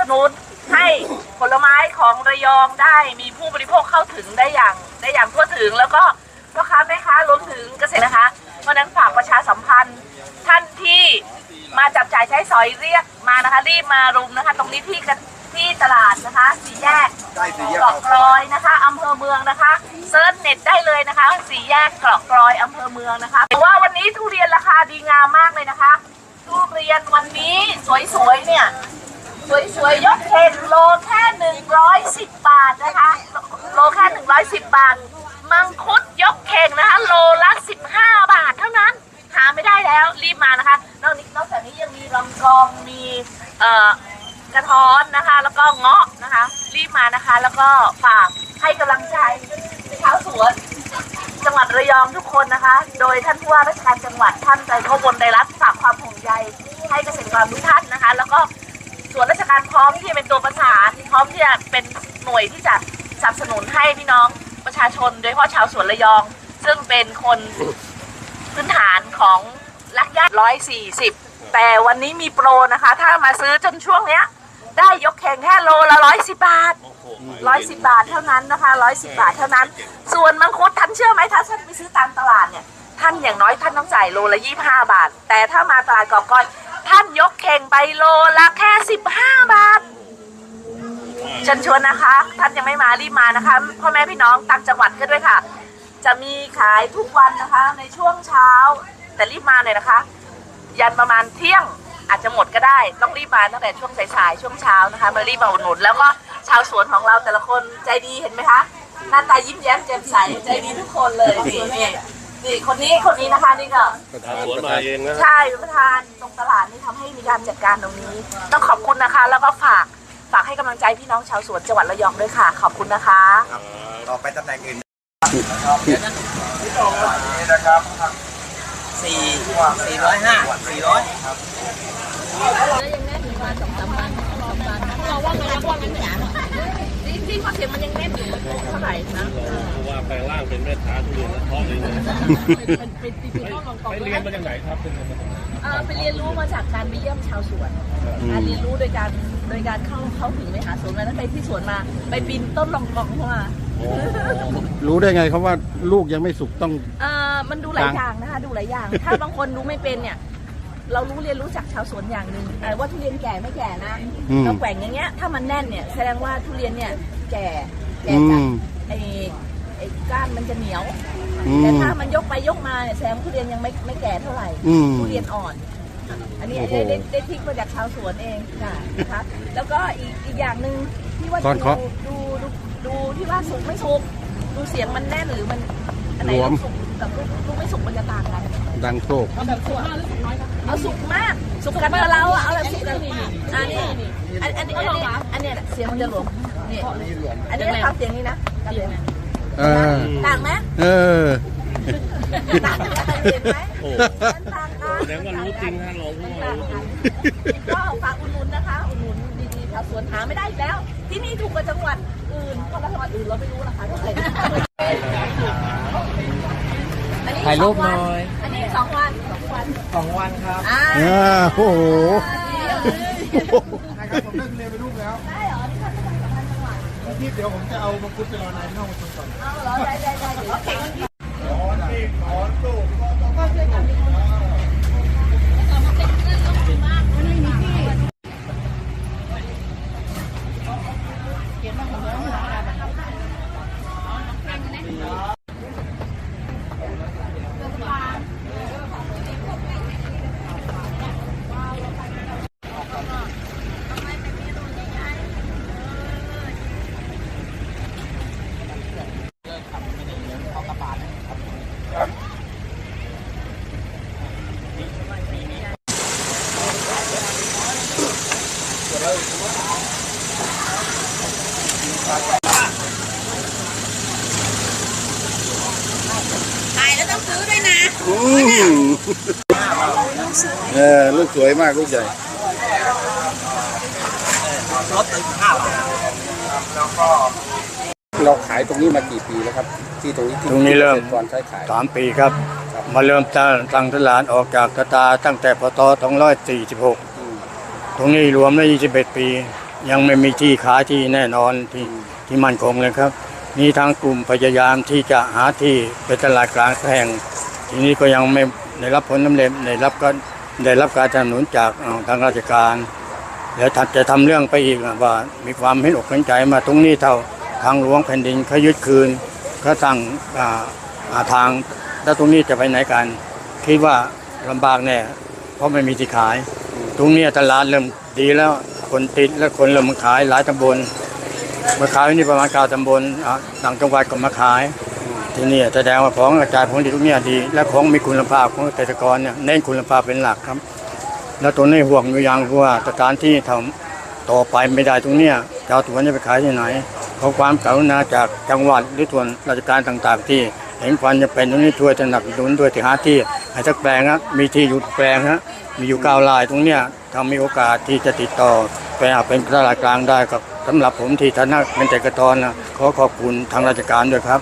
สนุนให้ผลไม้ของระยองได้มีผู้บริโภคเข้าถึงได้อย่างได้อย่างทั่วถึง แล้วก็พ่อค้าแม่ค้ารวมถึงเกษตรนะคะเพราะฉะนั้นฝากประชาสัมพันธ์ท่านที่มาจับจ่ายใช้สอยเรียกมานะคะรีบมารุมนะคะ ตรงนี้ที่กันที่ตลาดนะคะสี่แยกได้สี่แยกเกาะกลอยนะคะอำเภอเมืองนะคะเซิร์ชเน็ตได้เลยนะคะสี่แยกเกาะกลอยอำเภอเมืองนะคะแต่ว่าวันนี้ทุเรียนราคาดีงามมากเลยนะคะ ทุเรียนวันนี้สวยๆเนี่ย สวยๆ ยกเข่งโลแค่หนึ่งร้อยสิบบาทนะคะ โลแค่หนึ่งร้อยสิบบาท มังคุดยกเข่งนะคะ โลละสิบห้าบาทเท่านั้น หาไม่ได้แล้วรีบมานะคะ นอกนี้นอกจากนี้ยังมีลำกอง มีเอ่อกระท้อนนะคะ แล้วก็เงาะนะคะ รีบมานะคะ แล้วก็ฝากให้กำลังใจชาวสวนจังหวัดระยองทุกคนนะคะ โดยท่านผู้ว่าราชการจังหวัดท่านใจโทบนไดรัตฝากความห่วงใยให้เกษตรกรทุกท่านนะคะ แล้วก็ การพร้อมที่จะเป็นตัวประสานพร้อมที่จะเป็นหน่วยที่จะสนับสนุนให้พี่น้องประชาชน โดยเฉพาะชาวสวนระยอง ซึ่งเป็นคนพื้นฐานของลักย่าร้อยสี่สิบแต่วันนี้มีโปรนะคะ ถ้ามาซื้อจนช่วงเนี้ย ได้ยกแข่งแค่โลละร้อยสิบบาทร้อยสิบบาทเท่านั้นนะคะร้อยสิบาทเท่านั้น ส่วนมังคุดท่านเชื่อไหมถ้าท่านไปซื้อตามตลาดเนี่ยท่านอย่างน้อยท่านต้องจ่ายโลละยี่ห้าบาท แต่ถ้ามาตลาดกอบก้อยท่านยกเข่งไปโลละแค่สิบห้าบาทเชิญชวนนะคะ ท่านยังไม่มารีบมานะคะพ่อแม่พี่น้องต่างจังหวัดก็ด้วยค่ะ จะมีขายทุกวันนะคะ ในช่วงเช้า แต่รีบมาเลยนะคะ ยันประมาณเที่ยงอาจจะหมดก็ได้ ต้องรีบมาตั้งแต่ช่วงสายๆช่วงเช้านะคะ มารีบมาอุดหนุนแล้วก็ชาวสวนของเราแต่ละคนใจดีเห็นไหมคะหน้าตายิ้มแย้มแจ่มใสใจดีทุกคนเลยนี่ นี่นี่คนนี้คนนี้นะคะนี่ก็สวนมาเองนะใช่เป็นประธานตรงตลาดนี่ทำให้มีการจัดการตรงนี้ ต้องขอบคุณนะคะ แล้วก็ฝากฝากให้กำลังใจพี่น้องชาวสวนจังหวัดระยองด้วยค่ะ ขอบคุณนะคะครับต่อไปตำแหน่งอื่นนี่นะครับสี่สี่ร้อยห้าสี่ร้อยที่ข้อเสียงมันยังแน่นอยู่เท่าไหร่นะเพราะว่าแปลงร่างเป็นแม่ค้าทุเรียนแล้วท้องเองเลยเป็นเป็นติดๆต้องลองกองไปเรียนมาจากไหนครับเป็นมาจากไหนเอ่อไปเรียนรู้มาจากการไปเยี่ยมชาวสวนการเรียนรู้โดยการโดยการเข้าเข้าถึงไปหาสวนมาแล้วไปที่สวนมา ไปปีนต้นลองกองเข้ามารู้ได้ไงครับว่าลูกยังไม่สุกต้องเอ่อมันดูหลายอย่างนะคะดูหลายอย่าง ถ้าบางคนดูไม่เป็นเนี่ยเรารู้เรียนรู้จากชาวสวนอย่างหนึ่งเอ่อว่าทุเรียนแก่ไม่แก่นะอืมเราแกว่งอย่างเงี้ยถ้ามันแน่นเนี่ยแสดงว่าทุเรียนเนี่ย แก่แก่อืจัดมไอ้ไอ้ก้านมันจะเหนียวอืแต่มถ้ามันยกไปยกมาเนี่ยแสดงว่าทุเรียนยังไม่ไม่แก่เท่าไหร่อืมทุเรียนอ่อน อันนี้โอ้โหได้ได้ได้ทริกมาจากชาวสวนเองค่ะนะคะแล้วก็อีกอีกอย่างหนึ่งที่ว่าก่อนดูเคาะดูดูดูที่ว่าสุกไม่สุกดูเสียงมันแน่นหรือมัน อันไหนหลวมลูกสุกกับลูกลูกไม่สุกมันจะต่างกันดังโชคเอาแบบสุกมากหรือสุกน้อยคะเอาสุกมาก สุกกันกับเราอะเอาแบบสุกกันอันนี้อันอันนี้อันนี้อันนี้เสียงมันจะหลวมนี่อันนี้ฟังเสียงนี้นะฟังเสียงนะเออต่างไหมเออต่างกันเห็นไหมโอ้มันต่างกันแสดงว่ารู้จริงฮะรองผู้ว่าต่างรู้จกัรินงก็ฝากอุดหนุนนะคะอุดหนุนดีๆชาวสวนหาไม่ได้อีกแล้ว ที่นี่ถูกกว่าจังหวัดอื่นเพราะจังหวัดอื่นเราไม่รู้ราคาเท่าไหร่อันนี้ ถ่ายรูปสองหวัน่อยอันนี้สองวันสองวันสองวันครับอ่าอ่าโอ้โหนะครับผมเลิกเรียนไปลูกแล้วได้เหรอนี่ท่านผู้การจังหวัดที่เดี๋ยวผมจะเอามังคุดไปรอนายที่ห้องประชุมก่อนเอาเหรอได้ได้ได้เดี๋ยวเก่ง อืมเออลูกสวยมากลูกใหญ่รถตึงห้าบาทเราขายตรงนี้มากี่ปีแล้วครับ ที่ตรงนี้ที่ตรงนี้เริ่มกษตก่อนใช้ขายสามปีครับ มาเริ่มตั้งตั้งตลาดออกจากกระตาตั้งแต่พศ246อืมตรงนี้รวมได้ 21 ปี ยังไม่มีที่ขายที่แน่นอนที่ที่มั่นคงเลยครับ นี่ทางกลุ่มพยายามที่จะหาที่เป็นตลาดกลางแห่ง ทีนี้ก็ยังไม่ได้รับผลสำเร็จได้รับก็ได้รับการสนับสนุนจากทางราชการแล้วจะทำเรื่องไปอีกว่า มีความเห็นอกเห็นใจมาตรงนี้เท่าทางหลวงแผ่นดินเขายึดคืนเขาสั่งอ่าทางแล้วตรงนี้จะไปไหนกัน คิดว่าลำบากแน่เพราะไม่มีที่ขาย ตรงนี้ตลาดเริ่มดีแล้วคนติดแล้วคนเริ่มขายหลายตำบล มาขายที่นี่ประมาณก้าตำบลต่างจังหวัดก็มาขายที่นี่แสดงว่าของกระจายผลดีทุกเนี่ยดี และของมีคุณภาพของเกษตรกรเนี่ยเน้นคุณภาพเป็นหลักครับ แล้วตัวนี้ห่วงอยู่อย่างว่าสถานที่ทำต่อไปไม่ได้ตรงเนี้ยจะเอาตัวนี้ไปขายที่ไหนขอความกรุณาจากจังหวัดหรือส่วนราชการต่างๆ ที่เห็นความจะเป็นตรงนี้ช่วยสนับสนุนด้วยที่หาที่ให้สักแปลงนะมีที่อยู่แปลงฮะมีอยู่ก้าลายตรงเนี้ยถ้ามีโอกาสที่จะติดต่อไปเป็นตลาดกลางได้ครับ สำหรับผมที่ฐานะเป็นเกษตรกรนะขอขอบคุณทางราชการด้วยครับ